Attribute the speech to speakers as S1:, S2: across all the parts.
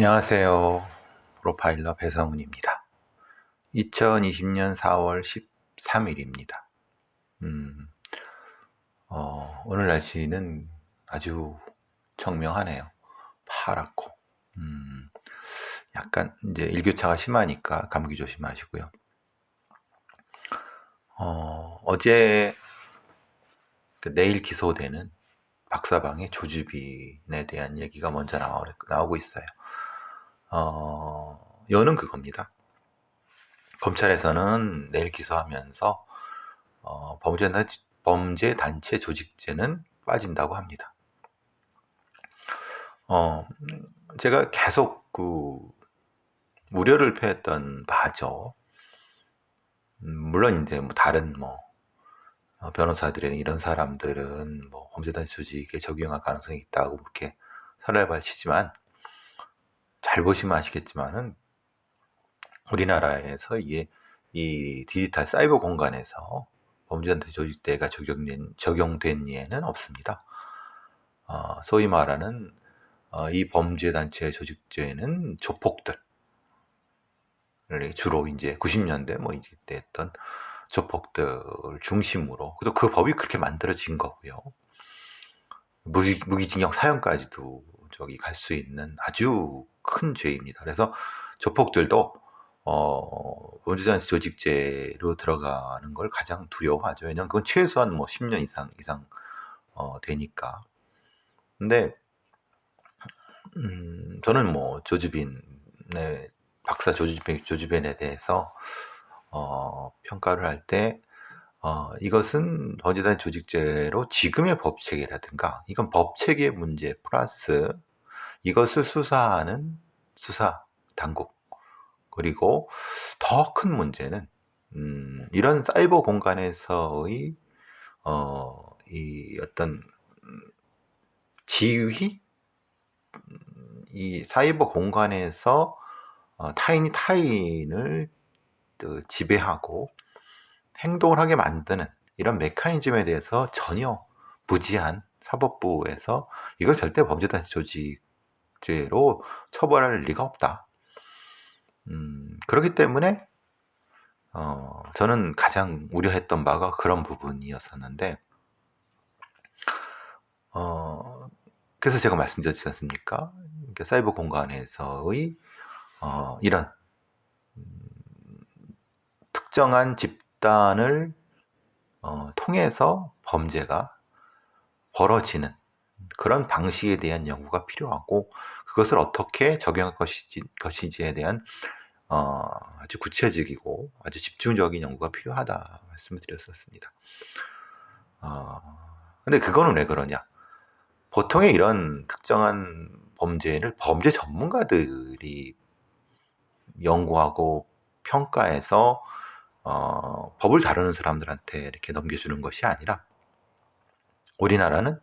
S1: 안녕하세요. 프로파일러 배성훈입니다. 2020년 4월 13일입니다. 음, 어, 오늘 날씨는 아주 청명하네요. 파랗고, 음, 약간 이제 일교차가 심하니까 감기 조심하시고요. 어, 어제 그 내일 기소되는 박사방의 조주빈에 대한 얘기가 먼저 나오, 나오고 있어요. 어, 여는 그겁니다. 검찰에서는 내일 기소하면서 어, 범죄, 범죄 단체 조직죄는 빠진다고 합니다. 어, 제가 계속 그 우려를 표했던 바죠. 음, 물론 이제 뭐 다른 뭐 어, 변호사들은 이런 사람들은 뭐 범죄단체 조직에 적용할 가능성이 있다고 그렇게 설레발 치지만 잘 보시면 아시겠지만은 우리나라에서 이게 이 디지털 사이버 공간에서 범죄단체 조직대가 적용된, 적용된 예는 없습니다. 어, 소위 말하는 어, 이 범죄 단체 조직죄는 조폭들 주로 이제 90년대 뭐 이제 때 했던 조폭들 중심으로 그리고 그 법이 그렇게 만들어진 거고요. 무기, 무기징역 사형까지도 저기 갈 수 있는 아주 큰 죄입니다. 그래서 조폭들도 어, 범죄단체 조직죄로 들어가는 걸 가장 두려워하죠. 왜냐하면 그건 최소한 뭐 10년 이상 이상 어, 되니까. 근데 음, 저는 뭐 조주빈의 박사 조주빈, 조주빈에 대해서 어, 평가를 할때 어, 이것은 범죄단 조직죄로 지금의 법 체계라든가 이건 법 체계 문제 플러스 이것을 수사하는 수사 당국. 그리고 더 큰 문제는 음, 이런 사이버 공간에서의 어, 이 어떤 지휘? 이 사이버 공간에서 어, 타인이 타인을 그 지배하고 행동을 하게 만드는 이런 메커니즘에 대해서 전혀 무지한 사법부에서 이걸 절대 범죄단체 조직 죄로 처벌할 리가 없다. 음, 그렇기 때문에 어, 저는 가장 우려했던 바가 그런 부분이었었는데 어, 그래서 제가 말씀드렸지 않습니까? 사이버 공간에서의 어, 이런 음, 특정한 집단을 어, 통해서 범죄가 벌어지는 그런 방식에 대한 연구가 필요하고 그것을 어떻게 적용할 것이지, 것인지 에 대한 어, 아주 구체적이고 아주 집중적인 연구가 필요하다 말씀을 드렸었습니다. 어, 근데 그거는 왜 그러냐? 보통의 이런 특정한 범죄를 범죄 전문가들이 연구하고 평가해서 어, 법을 다루는 사람들한테 이렇게 넘겨주는 것이 아니라 우리나라는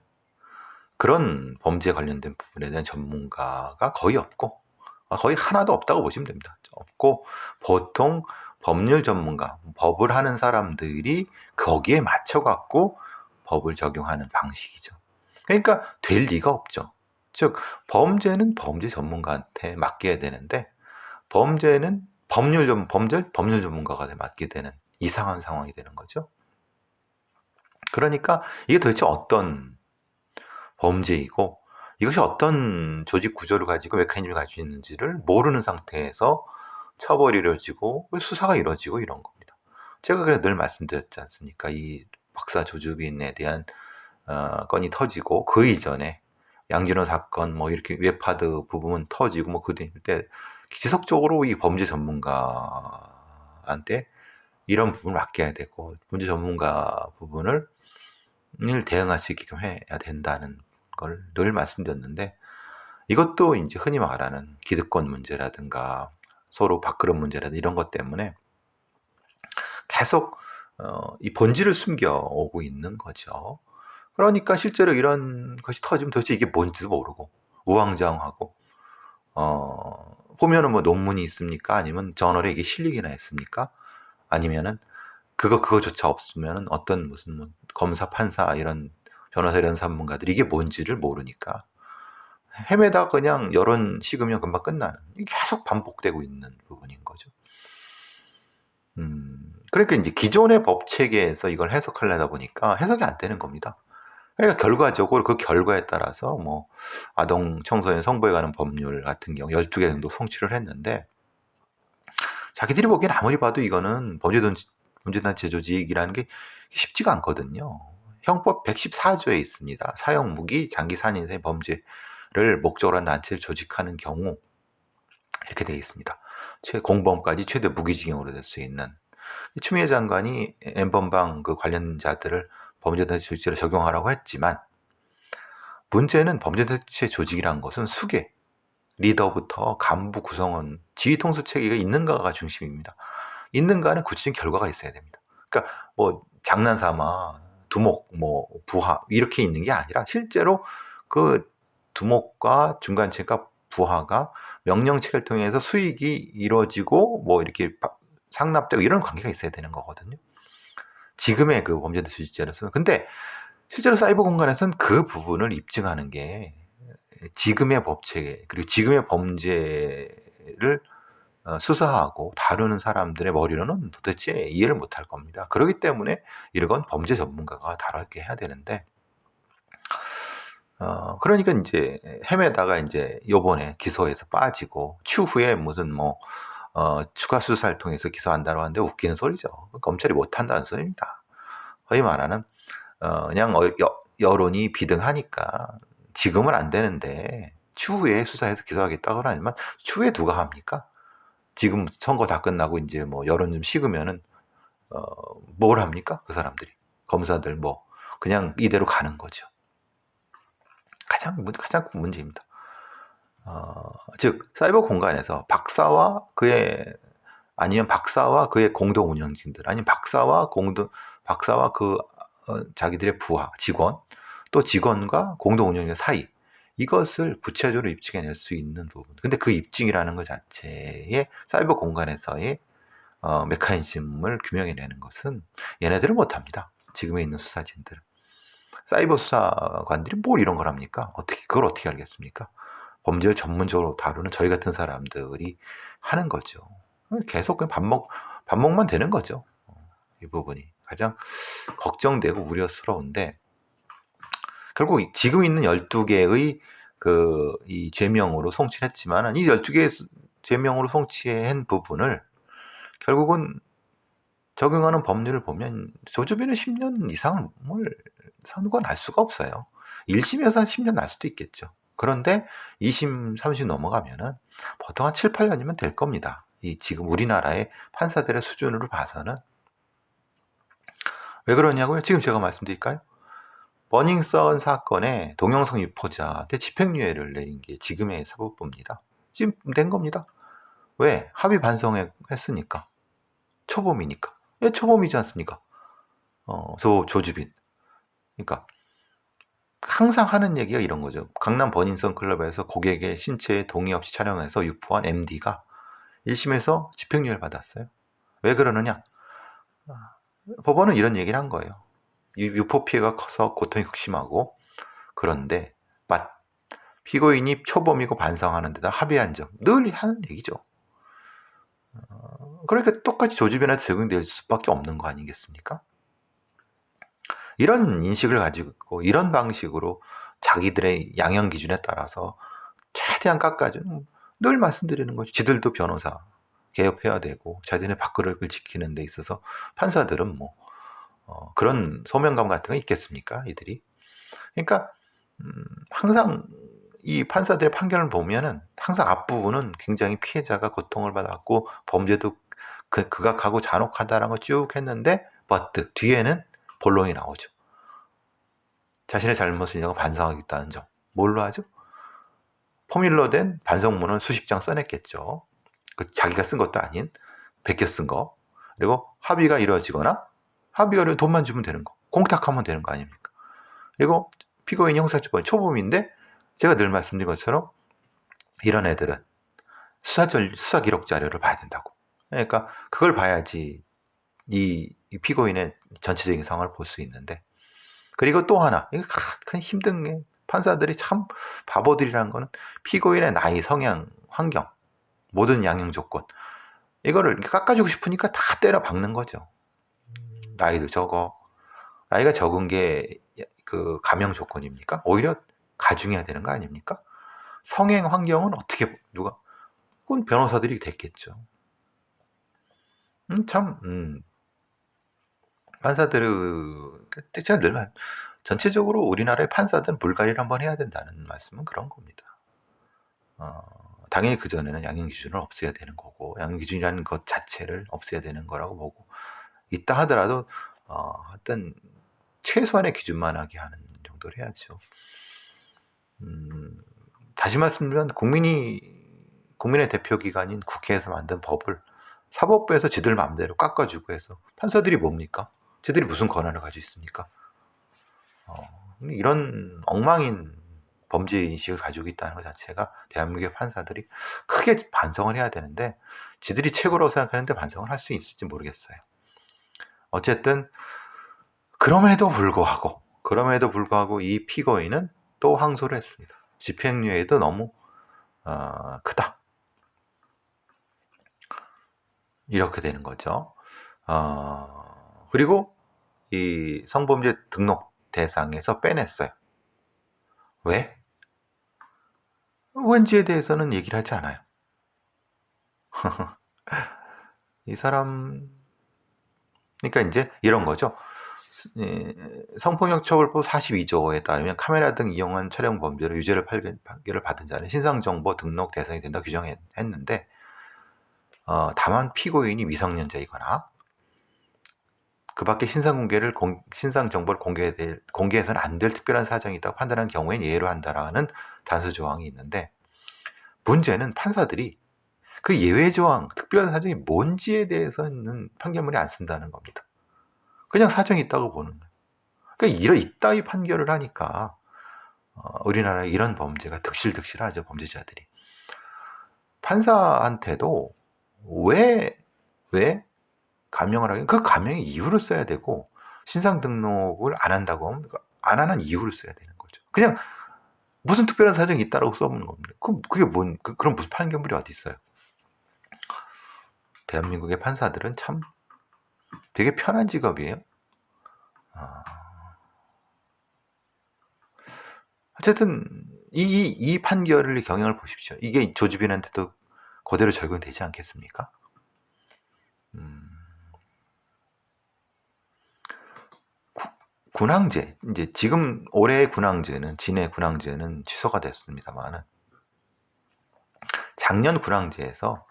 S1: 그런 범죄에 관련된 부분에 대한 전문가가 거의 없고 아, 거의 하나도 없다고 보시면 됩니다. 없고 보통 법률 전문가, 법을 하는 사람들이 거기에 맞춰 갖고 법을 적용하는 방식이죠. 그러니까 될 리가 없죠. 즉 범죄는 범죄 전문가한테 맡겨야 되는데 범죄는 법률 전 범죄 법률 전문가가 맡게 되는 이상한 상황이 되는 거죠. 그러니까 이게 도대체 어떤 범죄이고 이것이 어떤 조직 구조를 가지고 메커니즘을 가지고 있는지를 모르는 상태에서 처벌이 이루어지고 수사가 이루어지고 이런 겁니다. 제가 그래 늘 말씀드렸지 않습니까? 이 박사 조주빈에 대한 어, 건이 터지고 그 이전에 양진호 사건 뭐 이렇게 웹하드 부분 터지고 뭐 그때 지속적으로 이 범죄 전문가한테 이런 부분을 맡겨야 되고 범죄 전문가 부분을 대응할 수 있게끔 해야 된다는 걸 늘 말씀드렸는데 이것도 이제 흔히 말하는 기득권 문제라든가 서로 밥그릇 문제라든가 이런 것 때문에 계속 어, 이 본질을 숨겨오고 있는 거죠. 그러니까 실제로 이런 것이 터지면 도대체 이게 뭔지도 모르고 우왕좌왕하고 어, 보면은 뭐 논문이 있습니까? 아니면 저널에 이게 실리기나 했습니까? 아니면은 그거 그거조차 없으면은 어떤 무슨 뭐 검사 판사 이런 변호사 이런 전문가들이 이게 뭔지를 모르니까 헤매다 그냥 여론 식으면 금방 끝나는 계속 반복되고 있는 부분인 거죠. 음, 그러니까 이제 기존의 법 체계에서 이걸 해석하려다 보니까 해석이 안 되는 겁니다. 그러니까 결과적으로 그 결과에 따라서 뭐 아동 청소년 성보에 관한 법률 같은 경우 12개 정도 송치를 했는데 자기들이 보기엔 아무리 봐도 이거는 범죄단 범죄단 제조직이라는 게 쉽지가 않거든요. 형법 114조에 있습니다. 사형 무기 장기 산인의 범죄를 목적으로 한 단체를 조직하는 경우 이렇게 되어 있습니다. 최 공범까지 최대 무기징역으로 될 수 있는 추미애 장관이 엠번방 그 관련자들을 범죄단 조직으로 적용하라고 했지만 문제는 범죄단체 조직이라는 것은 수계 리더부터 간부 구성원 지휘 통수 체계가 있는가가 중심입니다. 있는가는 구체적인 결과가 있어야 됩니다. 그러니까 뭐 장난 삼아 두목 뭐 부하 이렇게 있는 게 아니라 실제로 그 두목과 중간체가 부하가 명령체를 통해서 수익이 이루어지고 뭐 이렇게 상납되고 이런 관계가 있어야 되는 거거든요. 지금의 그 범죄대 수집자로서는 근데 실제로 사이버 공간에서는 그 부분을 입증하는 게 지금의 법체계 그리고 지금의 범죄를 어, 수사하고 다루는 사람들의 머리로는 도대체 이해를 못할 겁니다. 그렇기 때문에 이런 범죄 전문가가 다루게 해야 되는데 어, 그러니까 이제 헤매다가 이제 요번에 기소해서 빠지고 추후에 무슨 뭐 어, 추가 수사를 통해서 기소한다고 하는데 웃기는 소리죠. 검찰이 못한다는 소리입니다. 거의 말하는 어, 그냥 어, 여, 여론이 비등하니까 지금은 안 되는데 추후에 수사해서 기소하겠다고 하지만 추후에 누가 합니까? 지금 선거 다 끝나고 이제 뭐 여론 좀 식으면은 어, 뭘 합니까? 그 사람들이 검사들 뭐 그냥 이대로 가는 거죠. 가장 가장 큰 문제입니다. 어, 즉 사이버 공간에서 박사와 그의 아니면 박사와 그의 공동 운영진들 아니면 박사와 공동 박사와 그 어, 자기들의 부하 직원 또 직원과 공동 운영진 사이 이것을 구체적으로 입증해낼 수 있는 부분. 근데 그 입증이라는 것 자체에 사이버 공간에서의 어, 메커니즘을 규명해내는 것은 얘네들은 못합니다. 지금에 있는 수사진들은. 사이버 수사관들이 뭘 이런 걸 합니까? 어떻게, 그걸 어떻게 알겠습니까? 범죄를 전문적으로 다루는 저희 같은 사람들이 하는 거죠. 계속 그냥 반복, 반복만 되는 거죠. 이 부분이. 가장 걱정되고 우려스러운데, 결국 지금 있는 12개의 그 이 죄명으로 송치했지만 이 12개의 죄명으로 송치한 부분을 결국은 적용하는 법률을 보면 조주비는 10년 이상을 선고가 날 수가 없어요. 1심에서 한 10년 날 수도 있겠죠. 그런데 2심, 3심 넘어가면은 보통 한 7, 8년이면 될 겁니다. 이 지금 우리나라의 판사들의 수준으로 봐서는 왜 그러냐고요? 지금 제가 말씀드릴까요? 버닝썬 사건에 동영상 유포자한테 집행유예를 내린 게 지금의 사법부입니다. 지금 된 겁니다. 왜? 합의 반성했으니까. 초범이니까. 왜 초범이지 않습니까? 어, 조, 조주빈. 그러니까 항상 하는 얘기가 이런 거죠. 강남 버닝썬 클럽에서 고객의 신체에 동의 없이 촬영해서 유포한 MD가 1심에서 집행유예를 받았어요. 왜 그러느냐? 아, 법원은 이런 얘기를 한 거예요. 유포 피해가 커서 고통이 극심하고 그런데 맞 피고인이 초범이고 반성하는 데다 합의한 점 늘 하는 얘기죠. 어, 그러니까 똑같이 조주변에 적용될 수밖에 없는 거 아니겠습니까? 이런 인식을 가지고 이런 방식으로 자기들의 양형 기준에 따라서 최대한 깎아주는 늘 말씀드리는 거죠. 지들도 변호사 개업해야 되고 자신의 밥그릇을 지키는 데 있어서 판사들은 뭐 어, 그런 소명감 같은 거 있겠습니까? 이들이. 그러니까 음, 항상 이 판사들의 판결을 보면은 항상 앞부분은 굉장히 피해자가 고통을 받았고 범죄도 그, 극악하고 잔혹하다라는 걸 쭉 했는데 버트 뒤에는 본론이 나오죠. 자신의 잘못을 인정하고 반성하겠다는 점. 뭘로 하죠? 포뮬러 된 반성문을 수십 장 써냈겠죠. 그 자기가 쓴 것도 아닌 베껴 쓴 거. 그리고 합의가 이루어지거나 합의가를 돈만 주면 되는 거. 공탁하면 되는 거 아닙니까? 그리고 피고인 형사처벌 초범인데 제가 늘 말씀드린 것처럼 이런 애들은 수사 수사 기록 자료를 봐야 된다고. 그러니까 그걸 봐야지 이, 이 피고인의 전체적인 상황을 볼 수 있는데 그리고 또 하나 이거 큰 힘든 게 판사들이 참 바보들이라는 거는 피고인의 나이, 성향, 환경, 모든 양형 조건 이거를 깎아주고 싶으니까 다 때려 박는 거죠. 나이도 적어. 나이가 적은 게 그 감형 조건입니까? 오히려 가중해야 되는 거 아닙니까? 성행 환경은 어떻게 누가 그건 변호사들이 됐겠죠. 음, 참 음. 판사들은 제가 늘 말- 전체적으로 우리나라의 판사들은 물갈이를 한번 해야 된다는 말씀은 그런 겁니다. 어, 당연히 그 전에는 양형 기준을 없애야 되는 거고 양형 기준이라는 것 자체를 없애야 되는 거라고 보고 있다 하더라도 어, 어떤 최소한의 기준만 하게 하는 정도를 해야죠. 음, 다시 말씀드리면 국민이 국민의 대표 기관인 국회에서 만든 법을 사법부에서 지들 마음대로 깎아주고 해서 판사들이 뭡니까? 쟤들이 무슨 권한을 가지고 있습니까? 어, 이런 엉망인 범죄 인식을 가지고 있다는 것 자체가 대한민국의 판사들이 크게 반성을 해야 되는데 지들이 최고라고 생각하는데 반성을 할 수 있을지 모르겠어요. 어쨌든 그럼에도 불구하고 그럼에도 불구하고 이 피고인은 또 항소를 했습니다. 집행유예도 너무 어, 크다. 이렇게 되는 거죠. 어, 그리고 이 성범죄 등록 대상에서 빼냈어요. 왜? 왠지에 대해서는 얘기를 하지 않아요. 이 사람, 그러니까 이제 이런 거죠. 예, 성폭력 처벌법 42조에 따르면 카메라 등 이용한 촬영 범죄로 유죄를 판결- 판결을 받은 자는 신상정보 등록 대상이 된다 규정했는데 어, 다만 피고인이 미성년자이거나 그 밖에 신상 공개를 공, 신상 정보를 공개해 공개해서는 안 될 특별한 사정이 있다고 판단한 경우엔 예외로 한다라는 단수 조항이 있는데 문제는 판사들이 그 예외 조항, 특별한 사정이 뭔지에 대해서는 판결문에 안 쓴다는 겁니다. 그냥 사정이 있다고 보는 거예요. 그러니까 이런 이따위 판결을 하니까 어, 우리나라에 이런 범죄가 득실득실하죠 범죄자들이 판사한테도 왜 왜 감형을 하긴 그 감형의 이유를 써야 되고 신상 등록을 안 한다고 하면 그안 하는 이유를 써야 되는 거죠. 그냥 무슨 특별한 사정이 있다라고 써보는 겁니다. 그 그게 뭔 그, 런 무슨 판결물이 어디 있어요? 대한민국의 판사들은 참 되게 편한 직업이에요. 아. 어쨌든 이, 이 판결의 경향을 보십시오. 이게 조주빈한테도 그대로 적용되지 않겠습니까? 음. 구- 군항제 이제 지금 올해 군항제는 진해 군항제는 취소가 됐습니다만은 작년 군항제에서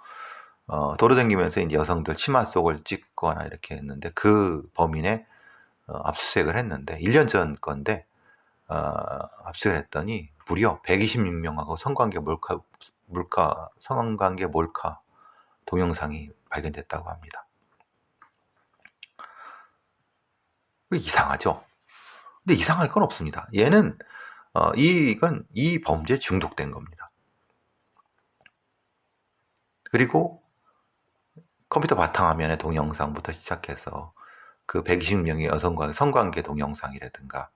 S1: 어, 도로다니면서 이제 여성들 치마 속을 찍거나 이렇게 했는데 그 범인의 어, 압수수색을 했는데 1년 전 건데 어, 압수를 했더니 무려 126명하고 성관계 몰카 물가 성관계 몰카 동영상이 발견됐다고 합니다. 그 이상하죠. 근데 이상할 건 없습니다. 얘는 어, 이건 이 범죄에 중독된 겁니다. 그리고 컴퓨터 바탕화면의 동영상부터 시작해서 그 120명의 여성과 성관계 동영상이라든가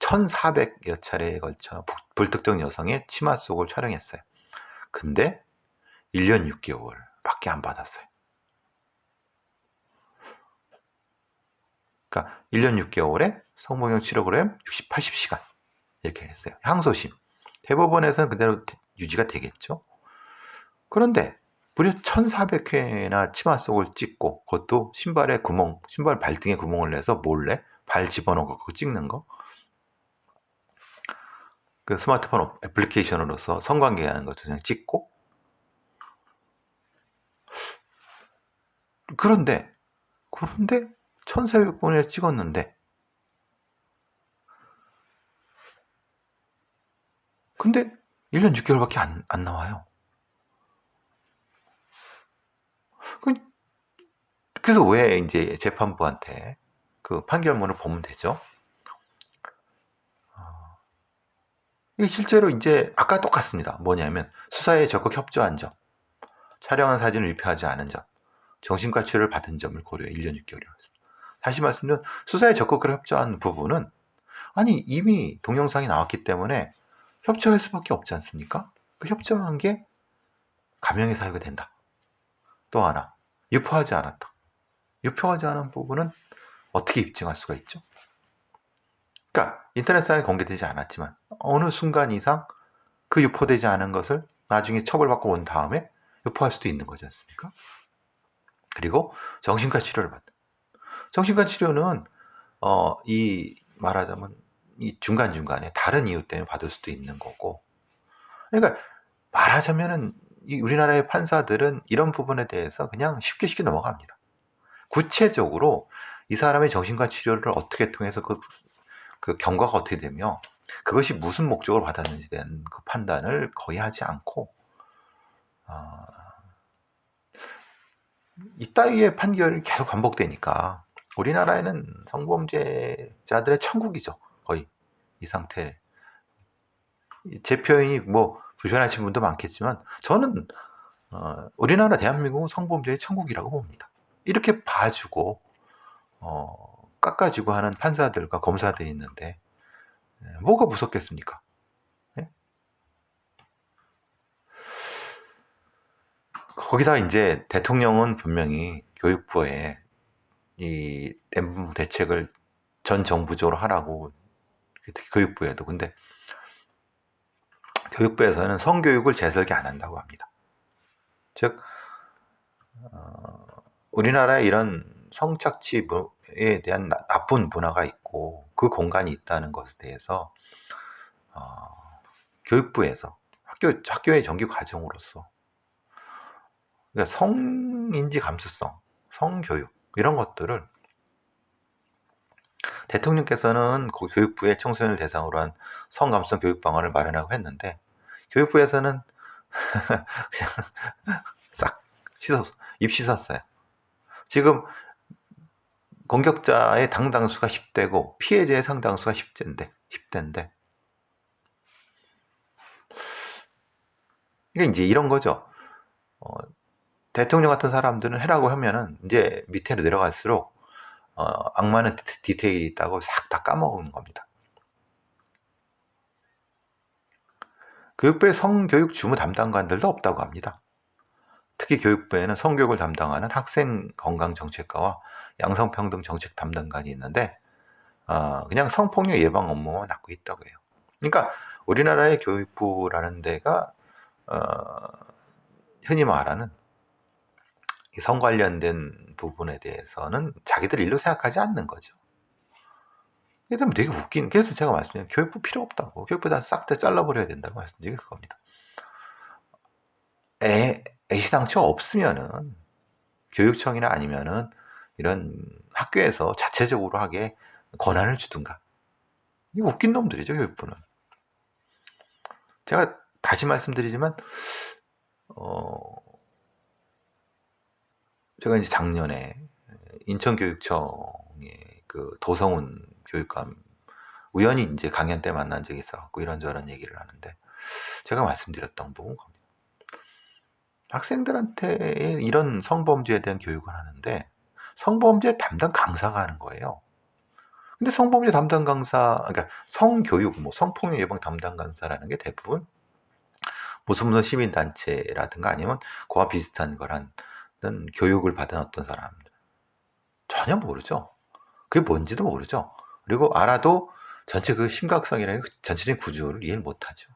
S1: 1400여 차례에 걸쳐 부- 불특정 여성의 치마 속을 촬영했어요. 근데 1년 6개월 밖에 안 받았어요. 그러니까 1년 6개월에 성폭력 7kg 60, 80시간 이렇게 했어요. 항소심. 대법원에서는 그대로 유지가 되겠죠. 그런데 무려 1400회나 치마 속을 찍고 그것도 신발에 구멍, 신발 발등에 구멍을 내서 몰래 발 집어넣고 그거 찍는 거. 그 스마트폰 애플리케이션으로서 성관계 하는 것도 그냥 찍고 그런데 그런데 1400번에 찍었는데 근데 1년 6개월밖에 안, 안 나와요. 그- 그래서 왜 이제 재판부한테 그 판결문을 보면 되죠? 어, 이게 실제로 이제 아까 똑같습니다. 뭐냐면 수사에 적극 협조한 점, 촬영한 사진을 유폐하지 않은 점, 정신과 치료를 받은 점을 고려해 1년 6개월이었습니다. 다시 말씀드리면 수사에 적극 협조한 부분은 아니 이미 동영상이 나왔기 때문에 협조할 수밖에 없지 않습니까? 그 협조한 게 감형의 사유가 된다. 또 하나 유포하지 않았다. 유포하지 않은 부분은 어떻게 입증할 수가 있죠? 그러니까 인터넷상에 공개되지 않았지만 어느 순간 이상 그 유포되지 않은 것을 나중에 처벌받고 온 다음에 유포할 수도 있는 거지 않습니까? 그리고 정신과 치료를 받는. 정신과 치료는 어, 이 말하자면 이 중간 중간에 다른 이유 때문에 받을 수도 있는 거고. 그러니까 말하자면은 이 우리나라의 판사들은 이런 부분에 대해서 그냥 쉽게 쉽게 넘어갑니다. 구체적으로 이 사람의 정신과 치료를 어떻게 통해서 그, 그 경과가 어떻게 되며 그것이 무슨 목적으로 받았는지 대한 그 판단을 거의 하지 않고 어, 이 따위의 판결이 계속 반복되니까 우리나라에는 성범죄자들의 천국이죠. 거의 이 상태. 제 표현이 뭐 불편하신 분도 많겠지만 저는 어, 우리나라 대한민국은 성범죄의 천국이라고 봅니다. 이렇게 봐주고 어, 깎아주고 하는 판사들과 검사들이 있는데 예, 뭐가 무섭겠습니까? 예? 거기다 이제 대통령은 분명히 교육부에 이 댐 대책을 전 정부적으로 하라고 특히 교육부에도 근데 교육부에서는 성교육을 재설계 안 한다고 합니다. 즉 어, 우리나라에 이런 성착취에 대한 나쁜 문화가 있고 그 공간이 있다는 것에 대해서 어, 교육부에서 학교 학교의 정규 과정으로서 그러니까 성인지 감수성, 성교육 이런 것들을 대통령께서는 그 교육부에 청소년을 대상으로 한 성감성 교육 방안을 마련하고 했는데 교육부에서는 그냥 싹 씻었어 입 씻었어요. 지금 공격자의 당당수가 10대고 피해자의 상당수가 10대인데 10대인데 이게 이제 이런 거죠. 어, 대통령 같은 사람들은 해라고 하면은 이제 밑으로 내려갈수록 어, 악마는 디테일이 있다고 싹 다 까먹는 겁니다. 교육부의 성교육 주무 담당관들도 없다고 합니다. 특히 교육부에는 성교육을 담당하는 학생 건강 정책과와 양성평등 정책 담당관이 있는데 어, 그냥 성폭력 예방 업무만 맡고 있다고 해요. 그러니까 우리나라의 교육부라는 데가 어, 흔히 말하는 성 관련된 부분에 대해서는 자기들 일로 생각하지 않는 거죠. 그래서 되게 웃긴, 그래서 제가 말씀드린 교육부 필요 없다고. 교육부 다 싹 다 잘라버려야 된다고 말씀드린 그겁니다. 애, 애시당초 없으면은, 교육청이나 아니면은, 이런 학교에서 자체적으로 하게 권한을 주든가. 이 웃긴 놈들이죠, 교육부는. 제가 다시 말씀드리지만, 어, 제가 이제 작년에 인천교육청의 그 도성훈 교육감 우연히 이제 강연 때 만난 적이 있어갖고 이런저런 얘기를 하는데 제가 말씀드렸던 부분. 학생들한테 이런 성범죄에 대한 교육을 하는데 성범죄 담당 강사가 하는 거예요. 근데 성범죄 담당 강사, 그러니까 성교육, 뭐 성폭력 예방 담당 강사라는 게 대부분 무슨 무슨 시민단체라든가 아니면 그와 비슷한 거란 교육을 받은 어떤 사람들 전혀 모르죠. 그게 뭔지도 모르죠. 그리고 알아도 전체 그 심각성이라는 그 전체적인 구조를 이해를 못하죠.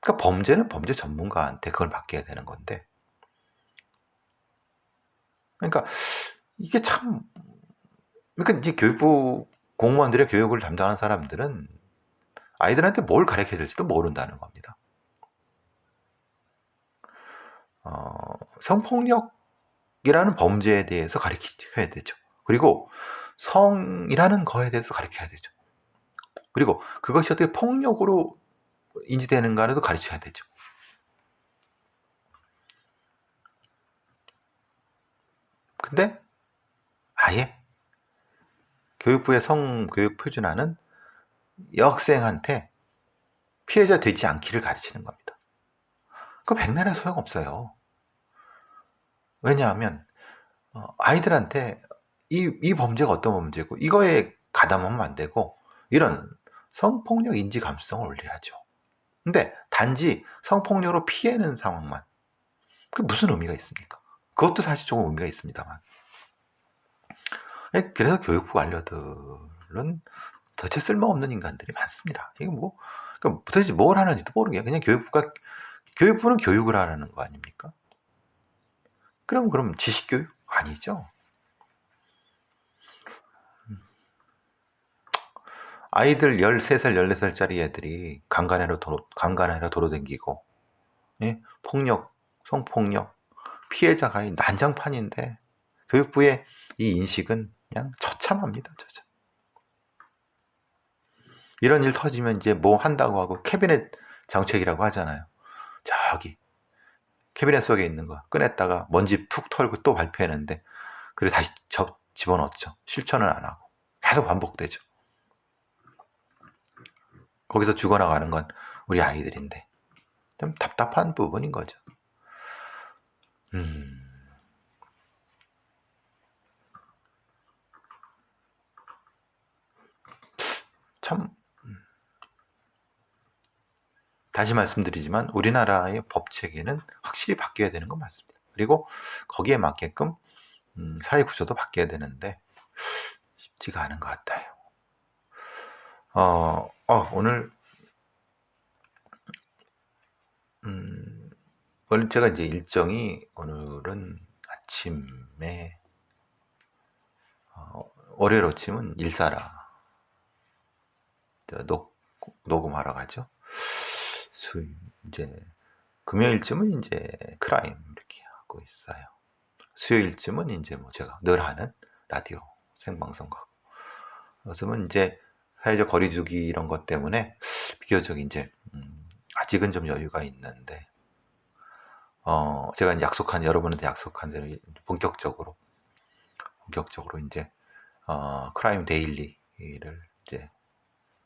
S1: 그러니까 범죄는 범죄 전문가한테 그걸 맡겨야 되는 건데. 그러니까 이게 참 그러니까 이제 교육부 공무원들의 교육을 담당하는 사람들은 아이들한테 뭘 가르쳐야 될지도 모른다는 겁니다. 어, 성폭력이라는 범죄에 대해서 가르쳐야 되죠. 그리고 성이라는 거에 대해서 가르쳐야 되죠. 그리고 그것이 어떻게 폭력으로 인지되는가를 가르쳐야 되죠. 근데 아예 교육부의 성교육 표준화는 여학생한테 피해자 되지 않기를 가르치는 겁니다. 그 백날에 소용없어요. 왜냐하면 어, 아이들한테 이, 이 범죄가 어떤 범죄고 이거에 가담하면 안 되고 이런 성폭력 인지 감수성을 올려야죠. 근데 단지 성폭력으로 피해는 상황만 그게 무슨 의미가 있습니까? 그것도 사실 조금 의미가 있습니다만. 예, 그래서 교육부 관료들은 도대체 쓸모없는 인간들이 많습니다. 이게 뭐, 그러니까 도대체 뭘 하는지도 모르게 그냥 교육부가, 교육부는 교육을 하라는 거 아닙니까? 그럼, 그럼 지식교육? 아니죠. 아이들 13살, 14살짜리 애들이 강간해로 도로, 강간해로 도로 댕기고, 예? 폭력, 성폭력, 피해자가 난장판인데, 교육부의 이 인식은 그냥 처참합니다, 처참. 이런 일 터지면 이제 뭐 한다고 하고 캐비넷 정책이라고 하잖아요. 저기, 캐비넷 속에 있는 거 꺼냈다가 먼지 툭 털고 또 발표했는데, 그리고 다시 접, 집어넣죠. 실천을 안 하고. 계속 반복되죠. 거기서 죽어나가는 건 우리 아이들인데 좀 답답한 부분인 거죠. 음. 참 다시 말씀드리지만 우리나라의 법 체계는 확실히 바뀌어야 되는 건 맞습니다. 그리고 거기에 맞게끔 음, 사회 구조도 바뀌어야 되는데 쉽지가 않은 것 같아요. 어, 어 오늘 음, 원래 제가 이제 일정이 오늘은 아침에 어, 월요일 아침은 일사라 녹, 녹음하러 가죠. 수 이제 금요일쯤은 이제 크라임 이렇게 하고 있어요. 수요일쯤은 이제 뭐 제가 늘 하는 라디오 생방송 가고. 요즘은 이제 사회적 거리두기 이런 것 때문에 비교적 이제 음, 아직은 좀 여유가 있는데 어 제가 약속한 여러분한테 약속한 대로 본격적으로 본격적으로 이제 어 크라임 데일리를 이제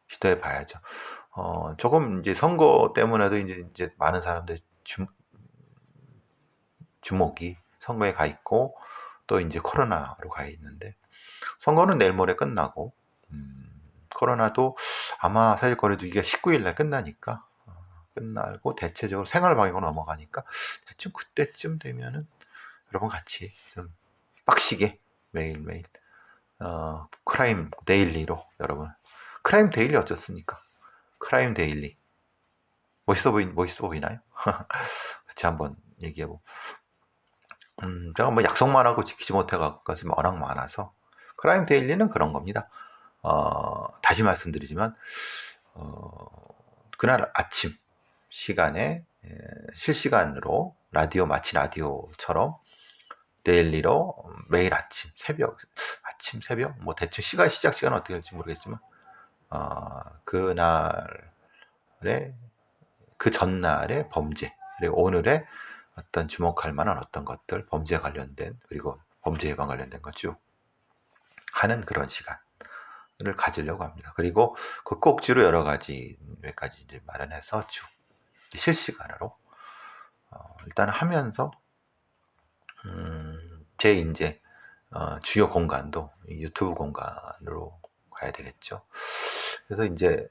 S1: 시도해 봐야죠. 어 조금 이제 선거 때문에도 이제 이제 많은 사람들 주, 주목이 선거에 가 있고 또 이제 코로나로 가 있는데 선거는 내일 모레 끝나고 음, 코로나도 아마 사실 거리두기가 19일 날 끝나니까 어, 끝나고 대체적으로 생활 방역으로 넘어가니까 대충 그때쯤 되면은 여러분 같이 좀 빡시게 매일매일 어, 크라임 데일리로 여러분 크라임 데일리 어쩌습니까? 크라임 데일리 멋있어 보이 멋있어 보이나요? 같이 한번 얘기해 보. 음, 제가 뭐 약속만 하고 지키지 못해 갖고 워낙 많아서 크라임 데일리는 그런 겁니다. 어, 다시 말씀드리지만 어, 그날 아침 시간에 에, 실시간으로 라디오 마치 라디오처럼 데일리로 매일 아침 새벽 아침 새벽? 뭐 대충 시간 시작 시간 어떻게 될지 모르겠지만 어, 그날에 그 전날의 범죄 그리고 오늘의 어떤 주목할 만한 어떤 것들 범죄 관련된 그리고 범죄 예방 관련된 것쭉 하는 그런 시간 을 가지려고 합니다. 그리고 그 꼭지로 여러 가지 몇 가지 이제 마련해서 쭉 실시간으로 어, 일단 하면서 음, 제 이제 어, 주요 공간도 유튜브 공간으로 가야 되겠죠. 그래서 이제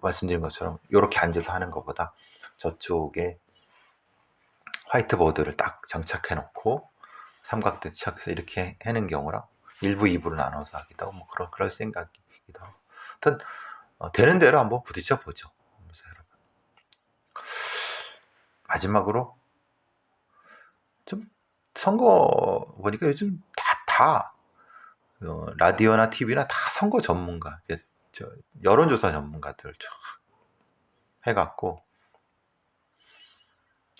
S1: 말씀드린 것처럼 이렇게 앉아서 하는 것보다 저쪽에 화이트보드를 딱 장착해 놓고 삼각대 착해서 이렇게 하는 경우랑 일부 2부로 나눠서 하기도 하고 뭐 그런 그럴 생각이 기도 하고. 하여튼 어, 되는 대로 한번 부딪혀 보죠. 마지막으로 좀 선거 보니까 요즘 다, 다 어, 라디오나 TV나 다 선거 전문가, 저, 여론조사 전문가들 쫙 해갖고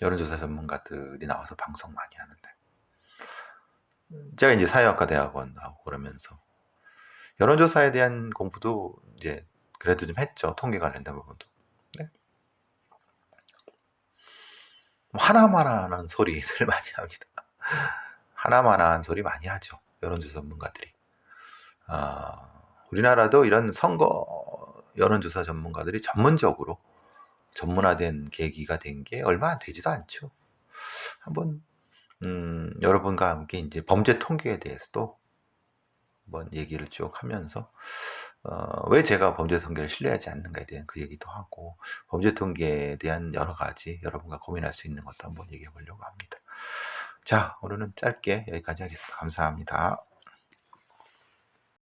S1: 여론조사 전문가들이 나와서 방송 많이 하는데 제가 이제 사회학과 대학원 나오고 그러면서 여론조사에 대한 공부도 이제 그래도 좀 했죠. 통계 관련된 부분도. 네? 뭐 하나만 하는 소리들 많이 합니다. 하나만 하는 소리 많이 하죠. 여론조사 전문가들이. 아, 우리나라도 이런 선거 여론조사 전문가들이 전문적으로 전문화된 계기가 된 게 얼마 안 되지도 않죠. 한번 음, 여러분과 함께 이제 범죄 통계에 대해서도 한번 얘기를 쭉 하면서 어, 왜 제가 범죄 통계를 신뢰하지 않는가에 대한 그 얘기도 하고 범죄 통계에 대한 여러 가지 여러분과 고민할 수 있는 것도 한번 얘기해 보려고 합니다. 자, 오늘은 짧게 여기까지 하겠습니다. 감사합니다.